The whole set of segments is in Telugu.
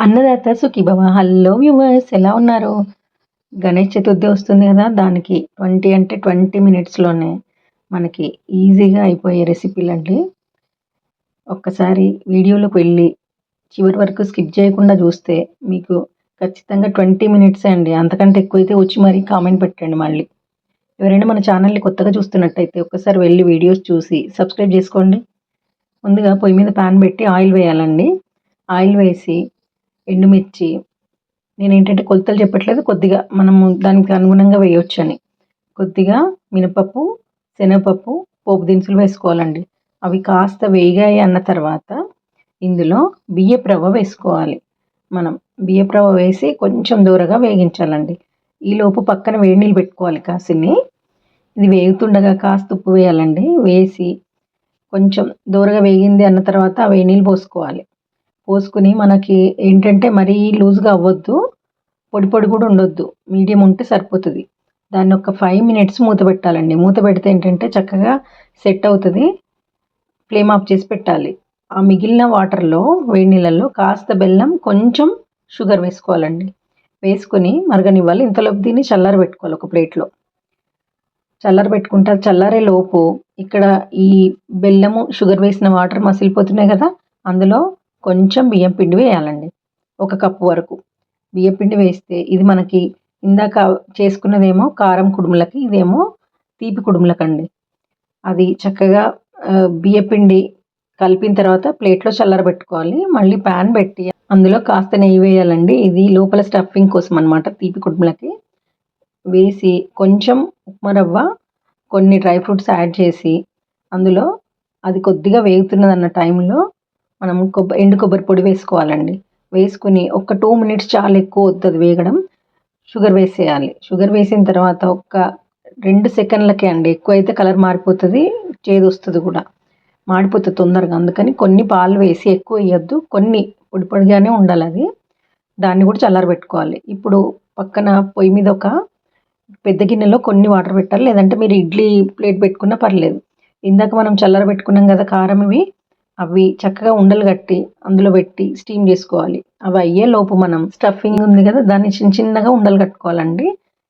అన్నదాత సుఖీభవ హలో వ్యూవర్స్ ఎలా ఉన్నారు? గణేష్ చతుర్థి వస్తుంది కదా దానికి ట్వంటీ అంటే ట్వంటీ మినిట్స్లోనే మనకి ఈజీగా అయిపోయే రెసిపీలు అండి. ఒక్కసారి వీడియోలోకి వెళ్ళి చివరి వరకు స్కిప్ చేయకుండా చూస్తే మీకు ఖచ్చితంగా ట్వంటీ మినిట్సే అండి. అంతకంటే ఎక్కువైతే వచ్చి మరీ కామెంట్ పెట్టండి మళ్ళీ. ఎవరైనా మన ఛానల్ని కొత్తగా చూస్తున్నట్టయితే ఒక్కసారి వెళ్ళి వీడియోస్ చూసి సబ్స్క్రైబ్ చేసుకోండి. ముందుగా పొయ్యి మీద ప్యాన్ పెట్టి ఆయిల్ వేయాలండి. ఆయిల్ వేసి ఎండుమిర్చి. నేను ఏంటంటే కొలతలు చెప్పట్లేదు కొద్దిగా మనము దానికి అనుగుణంగా వేయొచ్చు అని కొద్దిగా మినపప్పు శనగపప్పు పోపు దినుసులు వేసుకోవాలండి. అవి కాస్త వేగాయి అన్న తర్వాత ఇందులో బియ్యపు రవ్వ వేసుకోవాలి. మనం బియ్యపు రవ్వ వేసి కొంచెం దూరగా వేగించాలండి. ఈలోపు పక్కన వేడి నీళ్ళు పెట్టుకోవాలి కాసిని. ఇది వేగుతుండగా కాస్త ఉప్పు వేయాలండి. వేసి కొంచెం దూరగా వేగింది అన్న తర్వాత ఆ వేడి నీళ్ళు పోసుకోవాలి. పోసుకుని మనకి ఏంటంటే మరీ లూజ్గా అవ్వద్దు. పొడి పొడి కూడా ఉండొద్దు. మీడియం ఉంటే సరిపోతుంది. దాన్ని ఒక ఫైవ్ మినిట్స్ మూత పెట్టాలండి. మూత పెడితే ఏంటంటే చక్కగా సెట్ అవుతుంది. ఫ్లేమ్ ఆఫ్ చేసి పెట్టాలి. ఆ మిగిలిన వాటర్లో వేడి నీళ్ళల్లో కాస్త బెల్లం కొంచెం షుగర్ వేసుకోవాలండి. వేసుకొని మరగనివ్వాలి. ఇంతలోపు దీన్ని చల్లార పెట్టుకోవాలి ఒక ప్లేట్లో చల్లార పెట్టుకుంటే చల్లారే లోపు ఇక్కడ ఈ బెల్లము షుగర్ వేసిన వాటర్ మసిలిపోతున్నాయి కదా. అందులో కొంచెం బియ్యం పిండి వేయాలండి. ఒక కప్పు వరకు. బియ్యం పిండి వేస్తే ఇది మనకి ఇందాక చేసుకున్నదేమో కారం కుడుములకి ఇదేమో తీపి కుడుములకండి. అది చక్కగా బియ్యపిండి కలిపిన తర్వాత ప్లేట్లో చల్లరబెట్టుకోవాలి మళ్ళీ ప్యాన్ పెట్టి అందులో కాస్త నెయ్యి వేయాలండి. ఇది లోపల స్టఫింగ్ కోసం అనమాట తీపి కుడుములకి. వేసి కొంచెం ఉప్మా రవ్వ కొన్ని డ్రై ఫ్రూట్స్ యాడ్ చేసి అందులో అది కొద్దిగా వేగుతున్నది అన్న టైంలో మనం కొబ్బరి ఎండు కొబ్బరి పొడి వేసుకోవాలండి. వేసుకుని ఒక టూ మినిట్స్ చాలా ఎక్కువ వద్దు వేగడం. షుగర్ వేసేయాలి. షుగర్ వేసిన తర్వాత ఒక రెండు సెకండ్లకే అండి ఎక్కువ అయితే కలర్ మారిపోతుంది చేదు వస్తుంది కూడా. మాడిపోతుంది తొందరగా. అందుకని కొన్ని పాలు వేసి ఎక్కువ వేయద్దు. కొన్ని పొడి పొడిగానే ఉండాలి అది. దాన్ని కూడా చల్లారబెట్టుకోవాలి ఇప్పుడు పక్కన పొయ్యి మీద ఒక పెద్ద గిన్నెలో కొన్ని వాటర్ పెట్టాలి. లేదంటే మీరు ఇడ్లీ ప్లేట్ పెట్టుకున్నా పర్లేదు. ఇందాక మనం చల్లారబెట్టుకున్నాం కదా కారం ఇవి. అవి చక్కగా ఉండలు కట్టి అందులో పెట్టి స్టీమ్ చేసుకోవాలి. అవి అయ్యే లోపు మనం స్టఫింగ్ ఉంది కదా దాన్ని చిన్న చిన్నగా ఉండలు కట్టుకోవాలండి.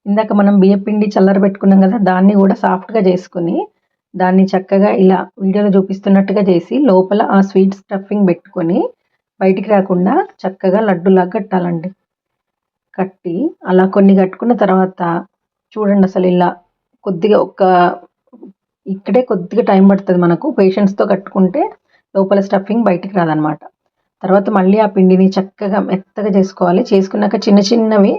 ఇందాక మనం బియ్య పిండి చల్లర పెట్టుకున్నాం కదా దాన్ని కూడా సాఫ్ట్గా చేసుకుని దాన్ని చక్కగా ఇలా వీడియోలో చూపిస్తున్నట్టుగా చేసి లోపల ఆ స్వీట్ స్టఫింగ్ పెట్టుకొని బయటికి రాకుండా చక్కగా లడ్డులాగా కట్టాలండి. కట్టి అలా కొన్ని కట్టుకున్న తర్వాత చూడండి అసలు ఇలా కొద్దిగా ఒక ఇక్కడే కొద్దిగా టైం పడుతుంది మనకు. పేషెంట్స్తో కట్టుకుంటే లోపల స్టఫింగ్ బయటికి రాదనమాట. తర్వాత మళ్ళీ ఆ పిండిని చక్కగా మెత్తగా చేసుకోవాలి. చేసుకున్నాక చిన్న చిన్నవి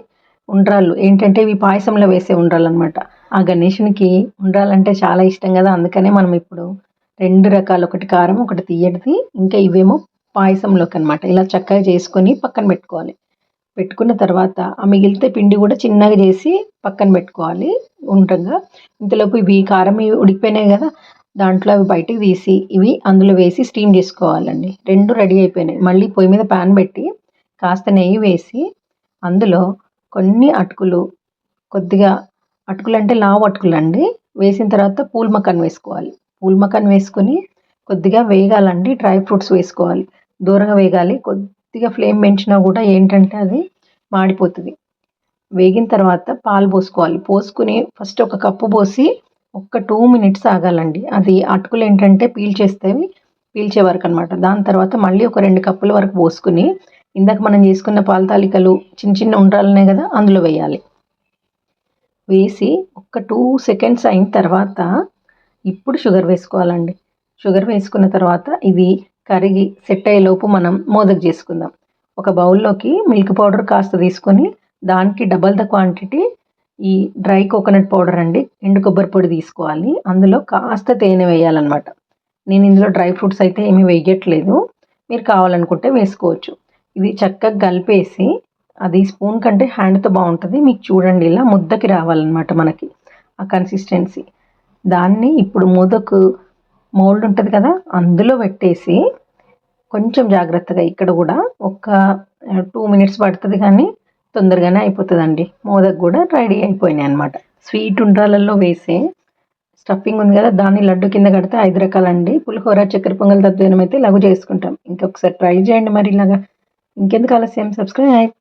ఉండ్రాళ్ళు. ఏంటంటే ఇవి పాయసంలో వేసే ఉండ్రాళ్ళు అనమాట ఆ గణేషునికి ఉండ్రాలంటే చాలా ఇష్టం కదా. అందుకనే మనం ఇప్పుడు రెండు రకాలు. ఒకటి కారం ఒకటి తీయటిది. ఇంకా ఇవేమో పాయసంలోకి అనమాట. ఇలా చక్కగా చేసుకొని పక్కన పెట్టుకోవాలి. పెట్టుకున్న తర్వాత ఆ మిగిలితే పిండి కూడా చిన్నగా చేసి పక్కన పెట్టుకోవాలి ఉండగా ఇంతలోపు ఇవి కారం ఉడికిపోయినాయి కదా. దాంట్లో అవి బయటకు తీసి ఇవి అందులో వేసి స్టీమ్ చేసుకోవాలండి. రెండు రెడీ అయిపోయినాయి. మళ్ళీ పొయ్యి మీద ప్యాన్ పెట్టి కాస్త నెయ్యి వేసి అందులో కొన్ని అటుకులు కొద్దిగా అటుకులు అంటే లావు అటుకులు అండి వేసిన తర్వాత పూల్ మకాన్ వేసుకోవాలి. పూల్ మకాన్ వేసుకొని కొద్దిగా వేగాలండి. డ్రై ఫ్రూట్స్ వేసుకోవాలి. దూరంగా వేగాలి. కొద్దిగా ఫ్లేమ్ పెంచినా కూడా ఏంటంటే అది మాడిపోతుంది. వేగిన తర్వాత పాలు పోసుకోవాలి. పోసుకుని ఫస్ట్ ఒక కప్పు పోసి ఒక్క టూ మినిట్స్ ఆగాలండి. అది అటుకులు ఏంటంటే పీల్చేస్తేవి పీల్చే వరకు అనమాట దాని తర్వాత మళ్ళీ ఒక రెండు కప్పుల వరకు పోసుకుని ఇందాక మనం చేసుకున్న పాలతాలికలు చిన్న చిన్న ఉండాలనే కదా అందులో వేయాలి. వేసి ఒక టూ సెకండ్స్ అయిన తర్వాత ఇప్పుడు షుగర్ వేసుకోవాలండి. షుగర్ వేసుకున్న తర్వాత ఇది కరిగి సెట్ అయ్యేలోపు మనం మోదక చేసుకుందాం. ఒక బౌల్లోకి మిల్క్ పౌడర్ కాస్త తీసుకొని దానికి డబల్ ద క్వాంటిటీ ఈ డ్రై కోకోనట్ పౌడర్ అండి ఎండు కొబ్బరి పొడి తీసుకోవాలి. అందులో కాస్త తేనె వేయాలన్నమాట. నేను ఇందులో డ్రై ఫ్రూట్స్ అయితే ఏమీ వేయట్లేదు. మీరు కావాలనుకుంటే వేసుకోవచ్చు. ఇది చక్కగా కలిపేసి అది స్పూన్ కంటే హ్యాండ్తో బాగుంటుంది. మీకు చూడండి ఇలా ముద్దకి రావాలన్నమాట మనకి ఆ కన్సిస్టెన్సీ. దాన్ని ఇప్పుడు ముదకు మోల్డ్ ఉంటుంది కదా అందులో పెట్టేసి కొంచెం జాగ్రత్తగా ఇక్కడ కూడా ఒక టూ మినిట్స్ పడుతుంది కానీ తొందరగానే అయిపోతుందండి. మోదక్ కూడా రెడీ అయిపోయినాయి అనమాట స్వీట్ ఉండ్రాలలో వేసే స్టఫింగ్ ఉంది కదా దాన్ని లడ్డు కింద కడితే ఐదు రకాలండి. పులిహోర చక్కెర పొంగల్ తద్వేనం అయితే లఘు చేసుకుంటాం. ఇంకొకసారి ట్రై చేయండి మరి ఇలాగా. ఇంకెందుకు ఆలస్యం? సబ్స్క్రైబ్